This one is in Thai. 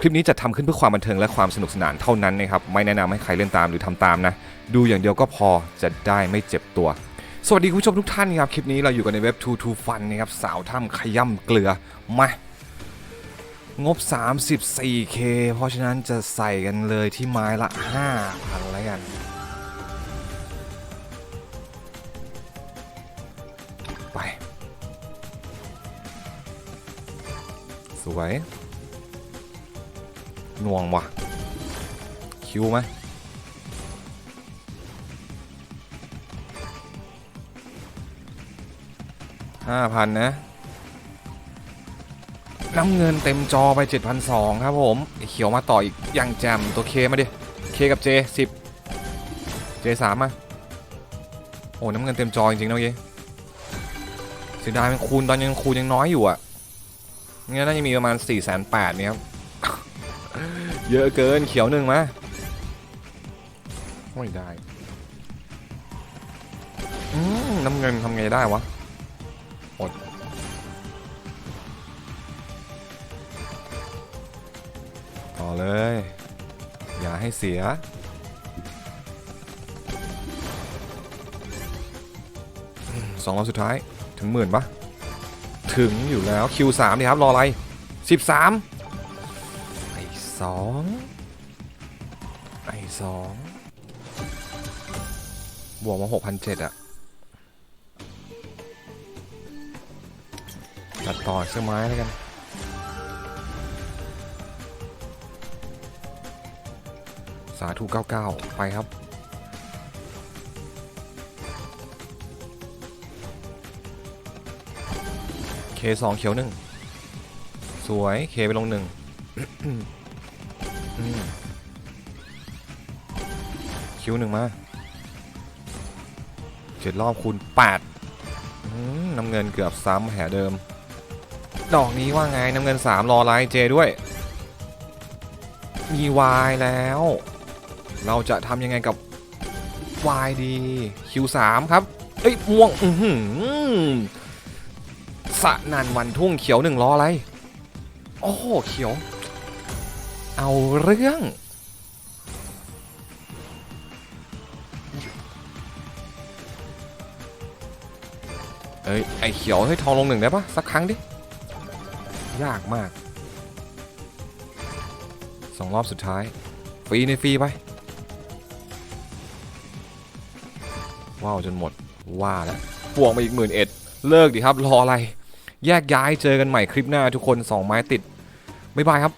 คลิปนี้จะทำขึ้นเพื่อความบันเทิงและความสนุกสนานเท่านั้นนะครับ ไม่แนะนำให้ใครเล่นตามหรือทำตามนะ ดูอย่างเดียวก็พอจะได้ไม่เจ็บตัว สวัสดีคุณผู้ชมทุกท่านครับ คลิปนี้เราอยู่กันในเว็บ2 2 Fun นะครับ สาวถ้ำขย่ำเกลือ มา งบ 34k เพราะฉะนั้นจะใส่กันเลยที่ไม้ละ 5,000แล้วกัน ไป สวย น่วงว่ะ คิวไหมห้าพันนะน้ำเงินเต็มจอไป 7,200 ครับผมเขียวมาต่ออีกอย่างแจมตัวเคมาดิเคกับ J 10 J 3มาโอ้น้ำเงินเต็มจอจริงๆนะเมื่อกี้เสียดายมันคูณตอนยังคูณยังน้อยอยู่อะงั้นน่าจะมีประมาณ4 8 0 0 0เนี่ยครับ เยอะเกินเขียวหนึ่งมาไม่ได้น้ำเงินทำไงได้วะอดต่อเลย อย่าให้เสีย สองรอบสุดท้ายถึงหมื่นปะถึงอยู่แล้ว Q3 ดิครับ รออะไร13ไอ้ สองไอสองบวกมาหกพันเจ็ดอะตัดต่อเสื้อไม้แล้วกันสาธุ99 ไปครับ เคสองเขียวหนึ่ง สวย เคไปลงหนึ่ง คิวหนึ่งมาเจ็ดรอบคูณแปดน้ำเงินเกือบซ้ำแห่เดิม ดอกนี้ว่าไงน้ำเงินสามรอไลน์เจด้วย มีวายแล้ว เราจะทำยังไงกับวายดีคิวสามครับ เอ้ยม่วงอือหือสะนันวันทุ่งเขียวหนึ่งรออะไร โอ้โหเขียว เอาเรื่อง เอ้ย ไอเขียวให้ทองลงหนึ่งได้ปะสักครั้งดิ ยากมากสองรอบสุดท้าย ฟรีในฟรีไป ว้าวจนหมด ว่าแล้วบวกมาอีกหมื่นเอ็ดเลิกดิครับ รออะไร แยกย้ายเจอกันใหม่คลิปหน้าทุกคน2ไม้ติด บ๊ายบายครับ